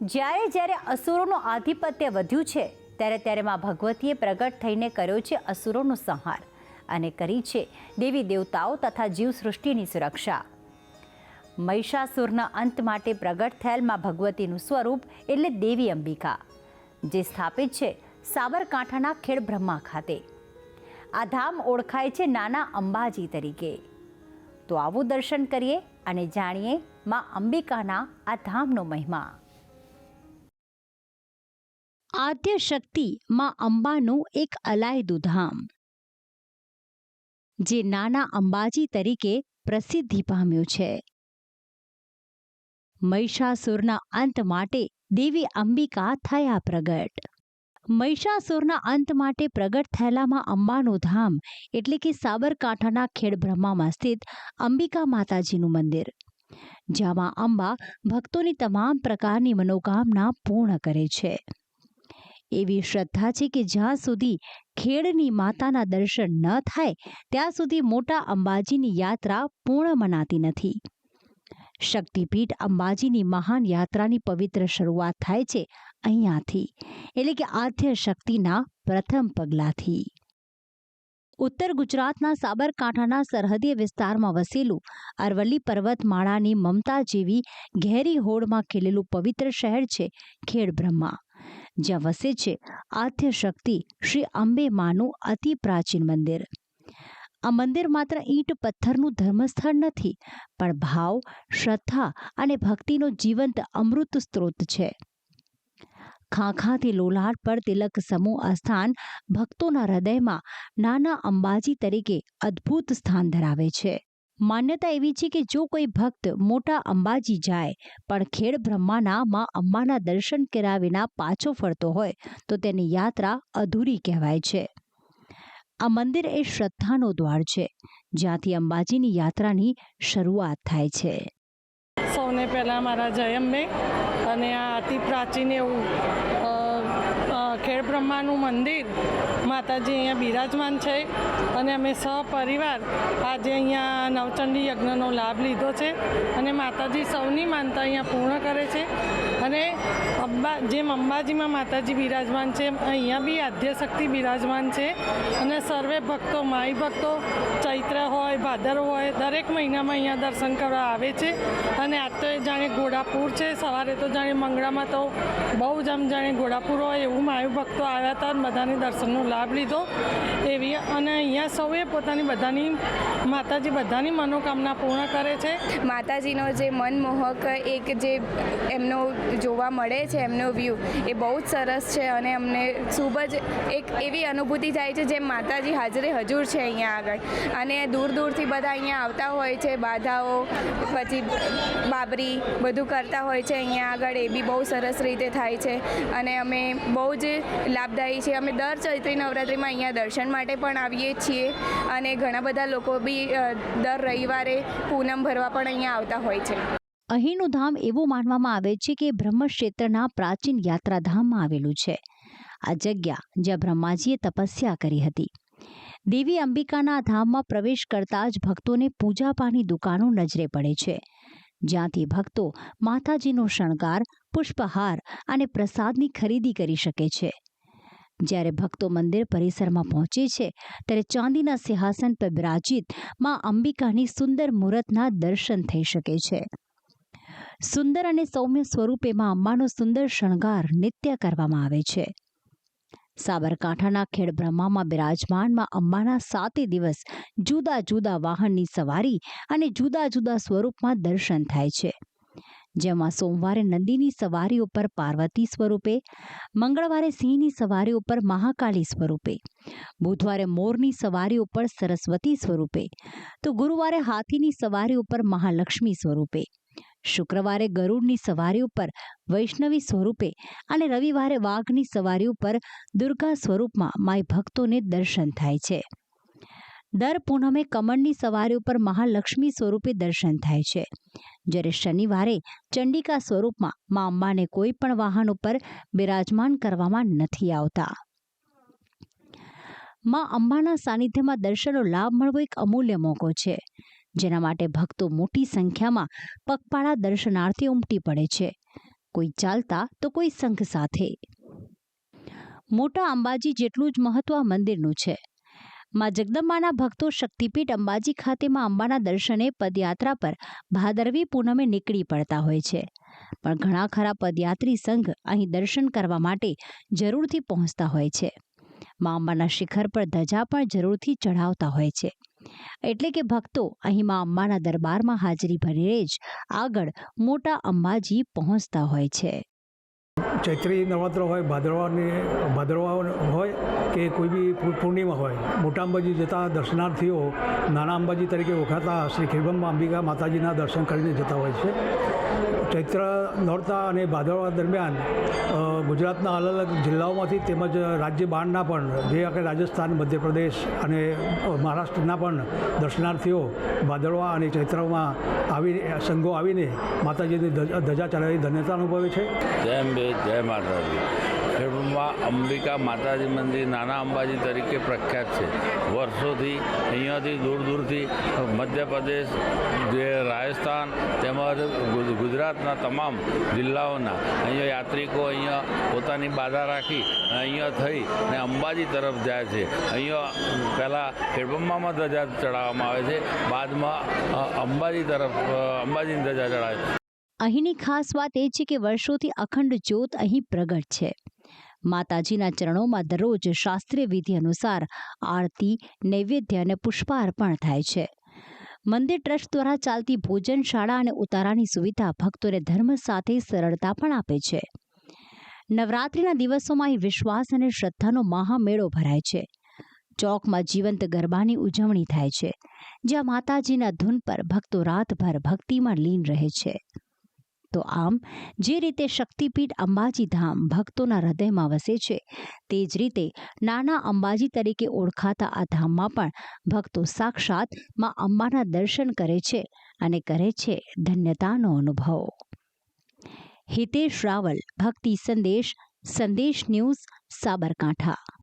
જ્યારે જ્યારે અસુરોનું આધિપત્ય વધ્યું છે, ત્યારે ત્યારે માં ભગવતીએ પ્રગટ થઈને કર્યો છે અસુરોનો સંહાર અને કરી છે દેવી દેવતાઓ તથા જીવસૃષ્ટિની સુરક્ષા. મહિષાસુરના અંત માટે પ્રગટ થયેલમાં ભગવતીનું સ્વરૂપ એટલે દેવી અંબિકા, જે સ્થાપિત છે સાબરકાંઠાના ખેડ બ્રહ્મા ખાતે. આ ધામ ઓળખાય છે નાના અંબાજી તરીકે. તો આવું દર્શન કરીએ અને જાણીએ માં અંબિકાના આ ધામનો મહિમા. આદ્ય શક્તિ માં અંબાનું એક અલાયદું ધામ જે નાના અંબાજી તરીકે પ્રસિદ્ધિ પામ્યું છે. મહિષાસુરના અંત માટે દેવી અંબિકા થયા પ્રગટ. મહિષાસુરના અંત માટે પ્રગટ થયેલામાં અંબાનું ધામ એટલે કે સાબરકાંઠાના ખેડબ્રહ્મામાં સ્થિત અંબિકા માતાજીનું મંદિર જ્યાં અંબા ભક્તોની તમામ પ્રકારની મનોકામના પૂર્ણ કરે છે. એવી શ્રદ્ધા છે કે જ્યાં સુધી ખેડની માતાના દર્શન ન થાય, ત્યાં સુધી મોટા અંબાજીની યાત્રા પૂર્ણ મનાતી નથી. શક્તિપીઠ અંબાજીની મહાન યાત્રાની પવિત્ર શરૂઆત થાય છે અહીંયાથી, એટલે કે આદ્ય શક્તિના પ્રથમ પગલાથી. ઉત્તર ગુજરાતના સાબરકાંઠાના સરહદીય વિસ્તારમાં વસેલું અરવલ્લી પર્વતમાળાની મમતા જેવી ઘેરી હોડમાં ખીલેલું પવિત્ર શહેર છે ખેડ બ્રહ્મા જ્યાં વસે છે આદ્ય શક્તિ શ્રી અંબે માનું અતિ પ્રાચીન મંદિર. આ મંદિર માત્ર ઈંટ પથ્થરનું ધર્મસ્થળ નથી, પણ ભાવ, શ્રદ્ધા અને ભક્તિનો જીવંત અમૃત સ્ત્રોત છે. ખાંખાથી લોલાટ પર તિલક સમૂહ સ્થાન ભક્તોના હૃદયમાં નાના અંબાજી તરીકે અદ્ભુત સ્થાન ધરાવે છે. માન્યતા એવી છે કે જો કોઈ ભક્ત મોટા અંબાજી જાય, પણ ખેડ બ્રહ્માના માં અંબાના દર્શન કર્યા વિના પાછો ફરતો હોય, તો તેની યાત્રા અધૂરી કહેવાય છે. આ મંદિર એ શ્રદ્ધાનો દ્વાર છે, જ્યાંથી અંબાજીની યાત્રાની શરૂઆત થાય છે. સૌને પહેલાં મારા જયંબે અને આ અતિ પ્રાચીન એવું અ, અ, ખેડ બ્રહ્માનું મંદિર માતાજી અહીંયા બિરાજમાન છે અને અમે સહપરિવાર આજે અહીંયા નવચંડી યજ્ઞનો લાભ લીધો છે અને માતાજી સૌની માનતા અહીંયા પૂર્ણ કરે છે. અને અંબા જેમ અંબાજીમાં માતાજી બિરાજમાન છે અહીંયા બી આદ્યશક્તિ બિરાજમાન છે. અને સર્વે ભક્તો માઈ ભક્તો ચૈત્ર હોય, ભાદર હોય, દરેક મહિનામાં અહીંયા દર્શન કરવા આવે છે. અને આજ તો જાણે ઘોડાપુર છે. સવારે તો જાણે મંગળામાં તો બહુ જ આમ જાણે ઘોડાપુર હોય એવું માયુ ભક્તો આવ્યા હતા અને બધાને દર્શનનો લાભ લીધો. એવી અને અહીંયા સૌએ પોતાની બધાની માતાજી બધાની મનોકામના પૂર્ણ કરે છે. માતાજીનો જે મનમોહક એક જે એમનો જોવા મળે છે, એમનો વ્યૂ એ બહુ જ સરસ છે અને અમને ખૂબ જ એક એવી અનુભૂતિ થાય છે, જેમ માતાજી હાજરે હજુર છે અહીંયા આગળ. અને દૂર દૂરથી બધા અહીંયા આવતા હોય છે, બાધાઓ, પછી બાબરી બધું કરતા હોય છે અહીંયા આગળ, એ બી બહુ સરસ રીતે થાય છે. અને અમે બહુ જ લાભદાયી છે અમે દર ચૈત્રી નવરાત્રિમાં અહીંયા દર્શન માટે પણ આવીએ છીએ અને ઘણા બધા લોકો બી દર રવિવારે પૂનમ ભરવા પણ અહીંયા આવતા હોય છે. અહીંનું ધામ એવું માનવામાં આવે છે કે બ્રહ્મ ક્ષેત્રના પ્રાચીન યાત્રાધામમાં આવેલું છે. આ જગ્યા જ્યાં બ્રહ્માજીએ તપસ્યા કરી હતી. દેવી અંબિકાના ધામમાં પ્રવેશ કરતા જ ભક્તોને પૂજાપાની દુકાનો નજરે પડે છે. જ્યાંથી ભક્તો માતાજીનો શણગાર, પુષ્પહાર અને પ્રસાદની ખરીદી કરી શકે છે. જ્યારે ભક્તો મંદિર પરિસરમાં પહોંચે છે, ત્યારે ચાંદીના સિંહાસન પર બિરાજિતમાં અંબિકાની સુંદર મૂર્તના દર્શન થઈ શકે છે. સુંદર અને સૌમ્ય સ્વરૂપે માં અંબાનો સુંદર શણગાર નિત્ય કરવામાં આવે છે. સાબરકાંઠાના ખેડ બિરાજમાનમાં બિરાજમાન અંબાના સાતે દિવસ જુદા જુદા વાહનની સવારી અને જુદા જુદા સ્વરૂપમાં દર્શન થાય છે. જેમાં સોમવારે નંદીની સવારી ઉપર પાર્વતી સ્વરૂપે, મંગળવારે સિંહની સવારી ઉપર મહાકાળી સ્વરૂપે, બુધવારે મોરની સવારી ઉપર સરસ્વતી સ્વરૂપે, તો ગુરુવારે હાથીની સવારી ઉપર મહાલક્ષ્મી સ્વરૂપે શુક્રવારે ગરુડની સવારી ઉપર, વૈષ્ણવી સ્વરૂપે અને રવિવારે વાઘની સવારી ઉપર દુર્ગા સ્વરૂપમાં માય ભક્તોને દર્શન થાય છે. દર પૂનમે કમળની સવારી ઉપર મહાલક્ષ્મી સ્વરૂપે દર્શન થાય છે. જ્યારે શનિવારે ચંડિકા સ્વરૂપમાં મા અંબાને કોઈ પણ વાહન ઉપર બિરાજમાન કરવામાં નથી આવતા. મા અંબાના સાનિધ્યમાં દર્શનનો લાભ મળવો એક અમૂલ્ય મોકો છે. જેના માટે ભક્તો મોટી સંખ્યામાં પગપાળા દર્શનાર્થે ઉમટી પડે છે. કોઈ ચાલતા તો કોઈ સંઘ સાથે. મોટા અંબાજી જેટલું જ મહત્વ મંદિરનું છે. માં જગદંબાના ભક્તો શક્તિપીઠ અંબાજી ખાતે માં અંબાના દર્શને પદયાત્રા પર ભાદરવી પૂનમે નીકળી પડતા હોય છે. પણ ઘણા ખરા પદયાત્રી સંઘ અહીં દર્શન કરવા માટે જરૂરથી પહોંચતા હોય છે. માં અંબાના શિખર પર ધજા પણ જરૂરથી ચઢાવતા હોય છે. એટલે કે ભક્તો અહીં માં અંબાના દરબારમાં હાજરી ભરીને જ આગળ મોટા અંબાજી પહોંચતા હોય છે. ચૈત્રી નવરાત્ર હોય, ભાદરવાની, ભાદરવા હોય કે કોઈ બી પૂર્ણિમા હોય, મોટા અંબાજી જતા દર્શનાર્થીઓ નાના અંબાજી તરીકે ઓળખાતા શ્રી ખીરબંબા અંબિકા માતાજીના દર્શન કરીને જતા હોય છે. ચૈત્ર નોરતા અને ભાદરવા દરમિયાન ગુજરાતના અલગ અલગ જિલ્લાઓમાંથી તેમજ રાજ્ય બહારના પણ, જે આપણે રાજસ્થાન, મધ્યપ્રદેશ અને મહારાષ્ટ્રના પણ દર્શનાર્થીઓ ભાદરવા અને ચૈત્રમાં આવી, સંઘો આવીને માતાજીની ધજા ધજા ચડાવી ધન્યતા અનુભવે છે. જય અંબે, જય માતાજી. ખેડૂતમાં અંબિકા માતાજી મંદિર નાના અંબાજી તરીકે પ્રખ્યાત છે. વર્ષોથી અહીંયાથી દૂર દૂરથી મધ્યપ્રદેશ, જે રાજસ્થાન તેમજ ગુજરાતના તમામ જિલ્લાઓના અહીંયા યાત્રિકો અહીંયા પોતાની બાધા રાખી અહીંયા થઈ અને અંબાજી તરફ જાય છે. અહીંયા પહેલાં ખેડબ્રહ્મામાં ધજા ચડાવવામાં આવે છે. બાદમાં અંબાજી તરફ અંબાજીની ધજા ચડાવે છે. અહીંની ખાસ વાત એ છે કે વર્ષોથી અખંડ જ્યોત અહીં પ્રગટ છે. માતાજીના ચરણોમાં દરરોજ શાસ્ત્રીય વિધિ અનુસાર આરતી, નૈવેદ્ય અને પુષ્પાર્પણ થાય છે. મંદિર ટ્રસ્ટ દ્વારા ચાલતી ભોજનશાળા અને ઉતારાની સુવિધા ભક્તોને ધર્મ સાથે સરળતા પણ આપે છે. નવરાત્રિના દિવસોમાં અહીં વિશ્વાસ અને શ્રદ્ધાનો મહામેળો ભરાય છે. ચોકમાં જીવંત ગરબાની ઉજવણી થાય છે, જ્યાં માતાજીના ધૂન પર ભક્તો રાતભર ભક્તિમાં લીન રહે છે. તો આમ, જે રીતે શક્તિપીઠ અંબાજી ધામ ભક્તોના હૃદયમાં વસે છે, તે જ રીતે નાના અંબાજી તરીકે ઓળખાતા આ ધામમાં પણ ભક્તો સાક્ષાતમાં અંબાના દર્શન કરે છે અને કરે છે ધન્યતાનો અનુભવ. હિતેશ રાવલ, ભક્તિ સંદેશ સંદેશ ન્યૂઝ, સાબરકાંઠા.